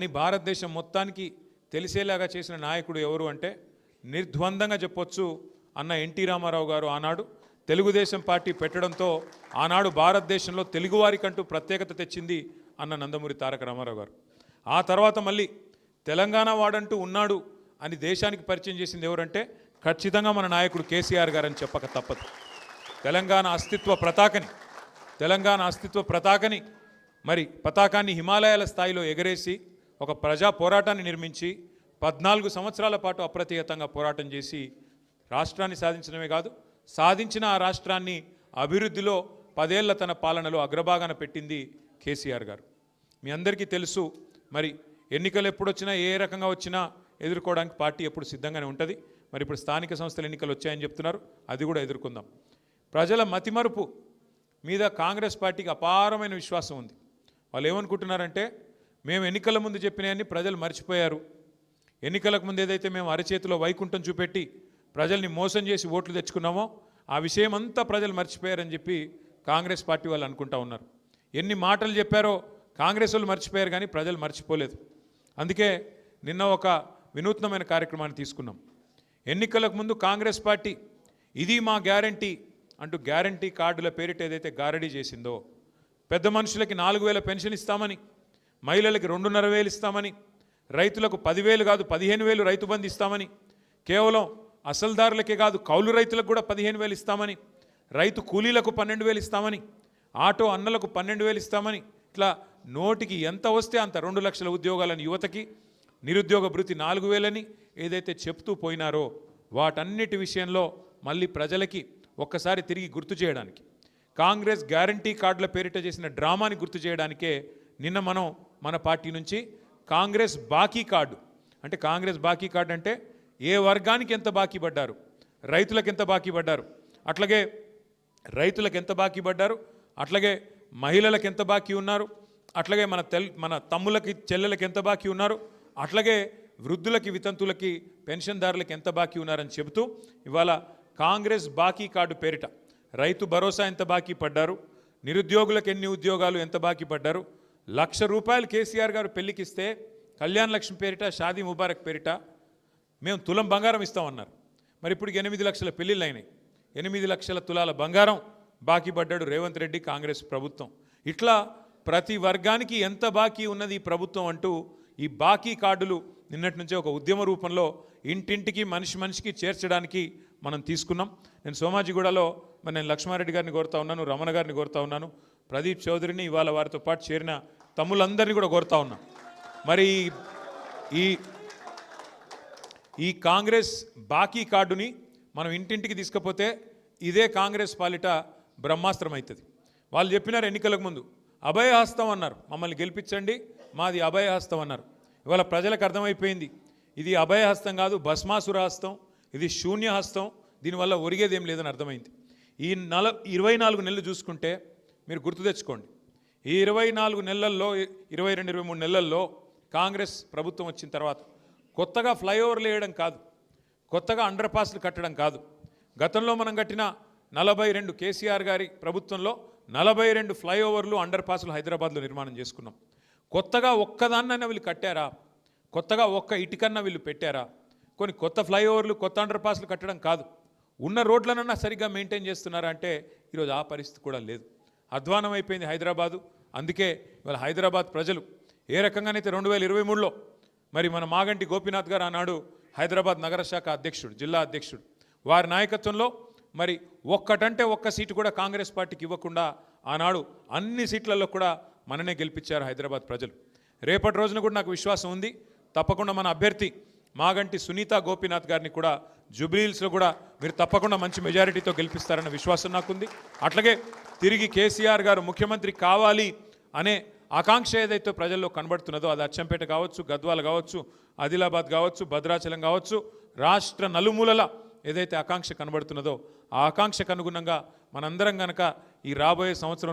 కానీ భారతదేశం మొత్తానికి తెలిసేలాగా చేసిన నాయకుడు ఎవరు అంటే నిర్ద్వందంగా చెప్పొచ్చు అన్న ఎన్టీ రామారావు గారు ఆనాడు తెలుగుదేశం పార్టీ పెట్టడంతో ఆనాడు భారతదేశంలో తెలుగువారికంటూ ప్రత్యేకత తెచ్చింది అన్న నందమూరి తారక రామారావు గారు. ఆ తర్వాత మళ్ళీ తెలంగాణ వాడంటూ ఉన్నాడు అని దేశానికి పరిచయం చేసింది ఎవరంటే ఖచ్చితంగా మన నాయకుడు కేసీఆర్ గారని చెప్పక తప్పదు. తెలంగాణ అస్తిత్వ ప్రతాకని తెలంగాణ అస్తిత్వ ప్రతాకని మరి పతాకాన్ని హిమాలయాల స్థాయిలో ఎగరేసి ఒక ప్రజా పోరాటాన్ని నిర్మించి పద్నాలుగు సంవత్సరాల పాటు అప్రతిహతంగా పోరాటం చేసి రాష్ట్రాన్ని సాధించడమే కాదు సాధించిన ఆ రాష్ట్రాన్ని అభివృద్ధిలో పదేళ్ళ తన పాలనలో అగ్రభాగాన పెట్టింది కేసీఆర్ గారు. మీ అందరికీ తెలుసు మరి ఎన్నికలు ఎప్పుడు వచ్చినా ఏ రకంగా వచ్చినా ఎదుర్కోవడానికి పార్టీ ఎప్పుడు సిద్ధంగానే ఉంటుంది. మరి ఇప్పుడు స్థానిక సంస్థల ఎన్నికలు వచ్చాయని చెప్తున్నారు అది కూడా ఎదుర్కొందాం. ప్రజల మతిమరుపు మీద కాంగ్రెస్ పార్టీకి అపారమైన విశ్వాసం ఉంది. వాళ్ళు ఏమనుకుంటున్నారంటే మేము ఎన్నికల ముందు చెప్పినవన్నీ ప్రజలు మర్చిపోయారు. ఎన్నికలకు ముందు ఏదైతే మేము అరచేతిలో వైకుంఠం చూపెట్టి ప్రజల్ని మోసం చేసి ఓట్లు తెచ్చుకున్నామో ఆ విషయం అంతా ప్రజలు మర్చిపోయారని చెప్పి కాంగ్రెస్ పార్టీ వాళ్ళు అనుకుంటా ఉన్నారు. ఎన్ని మాటలు చెప్పారో కాంగ్రెస్ వాళ్ళు మర్చిపోయారు కానీ ప్రజలు మర్చిపోలేదు. అందుకే నిన్న ఒక వినూత్నమైన కార్యక్రమాన్ని తీసుకున్నాం. ఎన్నికలకు ముందు కాంగ్రెస్ పార్టీ ఇది మా గ్యారంటీ అంటూ గ్యారంటీ కార్డుల పేరిట ఏదైతే గారడీ చేసిందో పెద్ద మనుషులకి నాలుగు వేల పెన్షన్ ఇస్తామని మహిళలకి రెండున్నర వేలు ఇస్తామని రైతులకు పదివేలు కాదు పదిహేను వేలు రైతు బంధు ఇస్తామని కేవలం అసలుదారులకే కాదు కౌలు రైతులకు కూడా పదిహేను వేలు ఇస్తామని రైతు కూలీలకు పన్నెండు వేలు ఇస్తామని ఆటో అన్నలకు పన్నెండు వేలు ఇస్తామని ఇట్లా నోటికి ఎంత వస్తే అంత రెండు లక్షల ఉద్యోగాలను యువతకి నిరుద్యోగ భృతి నాలుగు వేలని ఏదైతే చెప్తూ పోయినారో వాటన్నిటి విషయంలో మళ్ళీ ప్రజలకి ఒక్కసారి తిరిగి గుర్తు చేయడానికి కాంగ్రెస్ గ్యారంటీ కార్డుల పేరిట చేసిన డ్రామాని గుర్తు చేయడానికే నిన్న మనం మన పార్టీ నుంచి కాంగ్రెస్ బాకీ కార్డు. అంటే కాంగ్రెస్ బాకీ కార్డు అంటే ఏ వర్గానికి ఎంత బాకీ పడ్డారు? రైతులకు ఎంత బాకీ పడ్డారు? అట్లాగే రైతులకు ఎంత బాకీ పడ్డారు? అట్లాగే మహిళలకు ఎంత బాకీ ఉన్నారు? అట్లాగే మన తెల్ మన తమ్ములకి చెల్లెలకి ఎంత బాకీ ఉన్నారు? అట్లాగే వృద్ధులకి వితంతులకి పెన్షన్దారులకి ఎంత బాకీ ఉన్నారని చెబుతూ ఇవాళ కాంగ్రెస్ బాకీ కార్డు పేరిట రైతు భరోసా ఎంత బాకీ పడ్డారు? నిరుద్యోగులకు ఎన్ని ఉద్యోగాలు ఎంత బాకీ పడ్డారు? లక్ష రూపాయలు కేసీఆర్ గారు పెళ్ళికిస్తే కళ్యాణ్ లక్ష్మి పేరిట షాదీ ముబారక్ పేరిట మేము తులం బంగారం ఇస్తామన్నారు. మరి ఇప్పుడు ఎనిమిది లక్షల పెళ్ళిళ్ళు అయినాయి. ఎనిమిది లక్షల తులాల బంగారం బాకీ పడ్డాడు రేవంత్ రెడ్డి కాంగ్రెస్ ప్రభుత్వం. ఇట్లా ప్రతి వర్గానికి ఎంత బాకీ ఉన్నది ఈ ప్రభుత్వం అంటూ ఈ బాకీ కార్డులు నిన్నటి నుంచే ఒక ఉద్యమ రూపంలో ఇంటింటికి మనిషి మనిషికి చేర్చడానికి మనం తీసుకున్నాం. నేను సోమాజిగూడలో మరి నేను లక్ష్మారెడ్డి గారిని కోరుతా ఉన్నాను రమణ గారిని కోరుతా ఉన్నాను. ప్రదీప్ చౌదరిని ఇవాళ వారితో పాటు చేరిన తమ్ములందరినీ కూడా కోరుతా ఉన్నా. మరి ఈ ఈ కాంగ్రెస్ బాకీ కార్డుని మనం ఇంటింటికి తీసుకపోతే ఇదే కాంగ్రెస్ పాలిట బ్రహ్మాస్త్రం అవుతుంది వాళ్ళు చెప్పినారు ఎన్నికలకు ముందు అభయహస్తం అన్నారు. మమ్మల్ని గెలిపించండి మాది అభయహస్తం అన్నారు. ఇవాళ ప్రజలకు అర్థమైపోయింది ఇది అభయహస్తం కాదు భస్మాసుర హస్తం ఇది శూన్యహస్తం దీనివల్ల ఒరిగేది ఏం లేదని అర్థమైంది. ఈ నల ఇరవై నాలుగు నెలలు చూసుకుంటే మీరు గుర్తు తెచ్చుకోండి. ఈ ఇరవై నాలుగు నెలల్లో ఇరవై రెండు ఇరవై మూడు నెలల్లో కాంగ్రెస్ ప్రభుత్వం వచ్చిన తర్వాత కొత్తగా ఫ్లైఓవర్లు వేయడం కాదు కొత్తగా అండర్ పాస్లు కట్టడం కాదు. గతంలో మనం కట్టిన నలభై రెండు కేసీఆర్ గారి ప్రభుత్వంలో నలభై రెండు ఫ్లైఓవర్లు అండర్ పాస్లు హైదరాబాద్లో నిర్మాణం చేసుకున్నాం. కొత్తగా ఒక్కదాన్నైనా వీళ్ళు కట్టారా? కొత్తగా ఒక్క ఇటుకన్నా వీళ్ళు పెట్టారా? కొన్ని కొత్త ఫ్లైఓవర్లు కొత్త అండర్ పాస్లు కట్టడం కాదు. ఉన్న రోడ్లనన్నా సరిగ్గా మెయింటైన్ చేస్తున్నారా అంటే ఈరోజు ఆ పరిస్థితి కూడా లేదు. అధ్వానం అయిపోయింది హైదరాబాదు. అందుకే ఇవాళ హైదరాబాద్ ప్రజలు ఏ రకంగానైతే రెండు వేల ఇరవై మూడులో మరి మన మాగంటి గోపీనాథ్ గారు ఆనాడు హైదరాబాద్ నగర శాఖ అధ్యక్షుడు జిల్లా అధ్యక్షుడు. వారి నాయకత్వంలో మరి ఒక్కటంటే ఒక్క సీటు కూడా కాంగ్రెస్ పార్టీకి ఇవ్వకుండా ఆనాడు అన్ని సీట్లలో కూడా మననే గెలిపించారు హైదరాబాద్ ప్రజలు. రేపటి రోజున కూడా నాకు విశ్వాసం ఉంది. తప్పకుండా మన అభ్యర్థి మాగంటి సునీత గోపీనాథ్ గారిని కూడా జూబ్లీహిల్స్లో కూడా మీరు తప్పకుండా మంచి మెజారిటీతో గెలిపిస్తారన్న విశ్వాసం నాకుంది. అట్లాగే తిరిగి కేసీఆర్ గారు ముఖ్యమంత్రి కావాలి అనే ఆకాంక్ష ఏదైతే ప్రజల్లో కనబడుతున్నదో అది అచ్చంపేట కావచ్చు గద్వాల కావచ్చు ఆదిలాబాద్ కావచ్చు భద్రాచలం కావచ్చు రాష్ట్ర నలుమూలల ఏదైతే ఆకాంక్ష కనబడుతున్నదో ఆ ఆకాంక్షకు అనుగుణంగా మనందరం కనుక ఈ రాబోయే సంవత్సరం